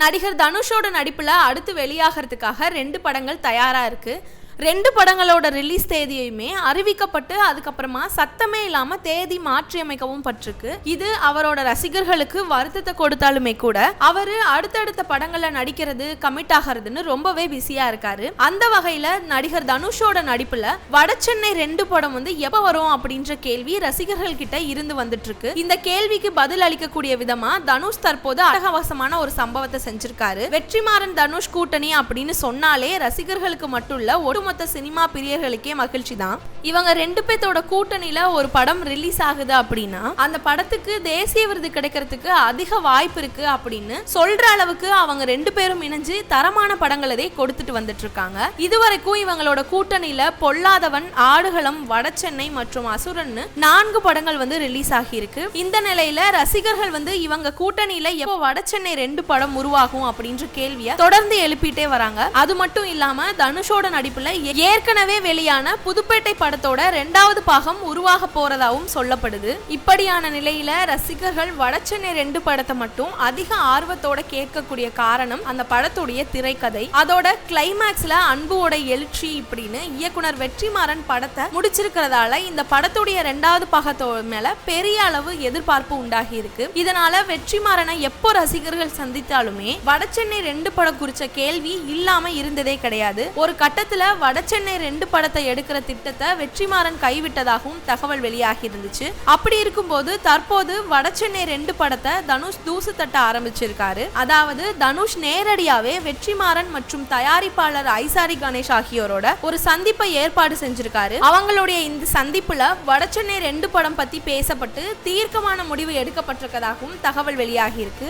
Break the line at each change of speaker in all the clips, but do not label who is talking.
நடிகர் தனுஷோட நடிப்புல அடுத்து வெளியாகிறதுக்காக ரெண்டு படங்கள் தயாரா இருக்கு. ரெண்டு படங்களோட ரிலீஸ் தேதியுமே அறிவிக்கப்பட்டு அதுக்கப்புறமா சத்தமே இல்லாம தேதி மாற்றி அமைக்கவும் பட்டிருக்கு. இது அவரோட ரசிகர்களுக்கு வருத்தத்தை கொடுத்தாலுமே கூட அவரு அடுத்தடுத்த படங்கள்ல நடிக்கிறது கமிட் ஆகிறதுன்னு ரொம்பவே பிஸியா இருக்காரு. அந்த வகையில நடிகர் தனுஷோட நடிப்புல வடசென்னை ரெண்டு படம் வந்து எப்ப வரும் அப்படின்ற கேள்வி ரசிகர்கள் கிட்ட இருந்து வந்துட்டு இருக்கு இந்த கேள்விக்கு பதில் அளிக்கக்கூடிய விதமா தனுஷ் தற்போது அழகவசமான ஒரு சம்பவத்தை செஞ்சிருக்காரு. வெற்றிமாறன் தனுஷ் கூட்டணி அப்படின்னு சொன்னாலே ரசிகர்களுக்கு மட்டும் இல்ல ஒட்டுமொத்த சினிமா பிரியர்களுக்கே மகிழ்ச்சி தான் இவங்க ரெண்டு பேர்த்தோட கூட்டணியில ஒரு படம் ரிலீஸ் ஆகுது அப்படின்னா அந்த படத்துக்கு தேசிய விருது கிடைக்கிறதுக்கு அதிக வாய்ப்பு இருக்கு அப்படின்னு சொல்ற அளவுக்கு அவங்க ரெண்டு பேரும் இணைஞ்சு தரமான படங்களதே கொடுத்துட்டு வந்துட்டு இருக்காங்க இதுவரைக்கும் இவங்களோட கூட்டணியில பொல்லாதவன் ஆடுகளம் வடசென்னை மற்றும் அசுரன்னு நான்கு படங்கள் வந்து ரிலீஸ் ஆகியிருக்கு. இந்த நிலையில ரசிகர்கள் வந்து இவங்க கூட்டணியில எப்போ வடசென்னை ரெண்டு படம் உருவாகும் அப்படின்ற கேள்வியை தொடர்ந்து எழுப்பிட்டே வராங்க. அது மட்டும் இல்லாம தனுஷோட நடிப்புல ஏற்கனவே வெளியான புதுப்பேட்டை படத்தோட ரெண்டாவது பாகம் உருவாக போறதாவும் சொல்லப்படுது. இப்படியான நிலையில ரசிகர்கள் வடச்சென்னை ரெண்டு படத்தை மட்டும் அதிக ஆர்வத்தோட கேட்கக்கூடிய காரணம் அந்த படத்துடைய திரைக்கதை. அதோட கிளைமேக்ஸ்ல அன்புவோட எழுச்சி இப்படின்னு இயக்குனர் வெற்றிமாறன் படத்தை முடிச்சிருக்கிறதால இந்த படத்துடைய ரெண்டாவது பாகத்தோட மேல பெரிய அளவு எதிர்பார்ப்பு உண்டாகி இருக்கு. இதனால வெற்றிமாறனை எப்போ ரசிகர்கள் சந்தித்தாலுமே வடசென்னை ரெண்டு படம் குறிச்ச கேள்வி இல்லாம இருந்ததே கிடையாது. ஒரு கட்டத்துல வடசென்னை ரெண்டு படத்தை எடுக்கிற திட்டத்தை வெற்றிமாறன் கைவிட்டதாகவும் தகவல் வெளியாகி இருந்துச்சு அப்படி இருக்கும்போது தற்போது வடசென்னை ரெண்டு படத்தை தனுஷ் தூசு தட்ட ஆரம்பிச்சிருக்காரு. அதாவது தனுஷ் நேரடியாவே வெற்றிமாறன் மற்றும் தயாரிப்பாளர் ஐசாரி கணேஷ் ஆகியோரோட ஒரு சந்திப்பை ஏற்பாடு செஞ்சிருக்காரு. அவங்களுடைய இந்த சந்திப்புல வடசென்னை ரெண்டு படம் பத்தி பேசப்பட்டு தீர்க்கமான முடிவு எடுக்கப்பட்டிருக்கதாகவும் தகவல் வெளியாகி இருக்கு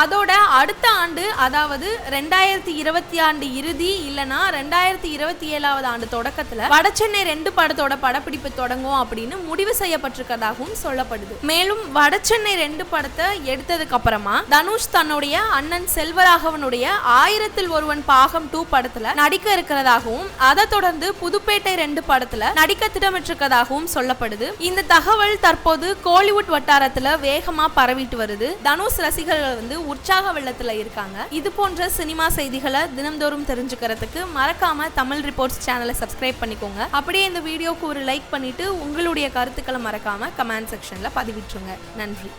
அதோட அடுத்த ஆண்டு அதாவது ரெண்டாயிரத்தி இருபத்தி ஆண்டு இறுதி இல்லனா ரெண்டாயிரத்தி இருபத்தி ஏழாவது ஆண்டு தொடக்கத்துல வடசென்னை ரெண்டு படத்தோட படப்பிடிப்பு தொடங்கும் அப்படின்னு முடிவு செய்யப்பட்டிருக்கதாகவும் சொல்லப்படுது. மேலும் வடசென்னை ரெண்டு படத்தை எடுத்ததுக்கு அப்புறமா தனுஷ் தன்னுடைய அண்ணன் செல்வராகவனுடைய ஆயிரத்தில் ஒருவன் பாகம் டூ படத்துல நடிக்க இருக்கிறதாகவும் அதை தொடர்ந்து புதுப்பேட்டை ரெண்டு படத்துல நடிக்க திட்டமிட்டிருக்கதாகவும் சொல்லப்படுது. இந்த தகவல் தற்போது கோலிவுட் வட்டாரத்துல வேகமா பரவிட்டு வருது. தனுஷ் ரசிகர்கள் வந்து உற்சாக வெள்ளத்துல இருக்காங்க. இது போன்ற சினிமா செய்திகளை தினம்தோறும் தெரிஞ்சுக்கிறதுக்கு மறக்காம தமிழ் ரிப்போர்ட்ஸ் சேனலை சப்ஸ்கிரைப் பண்ணிக்கோங்க. அப்படியே இந்த வீடியோக்கு ஒரு லைக் பண்ணிட்டு உங்களுடைய கருத்துக்களை மறக்காம கமெண்ட் செக்ஷன்ல பதிவிட்டுருங்க. நன்றி.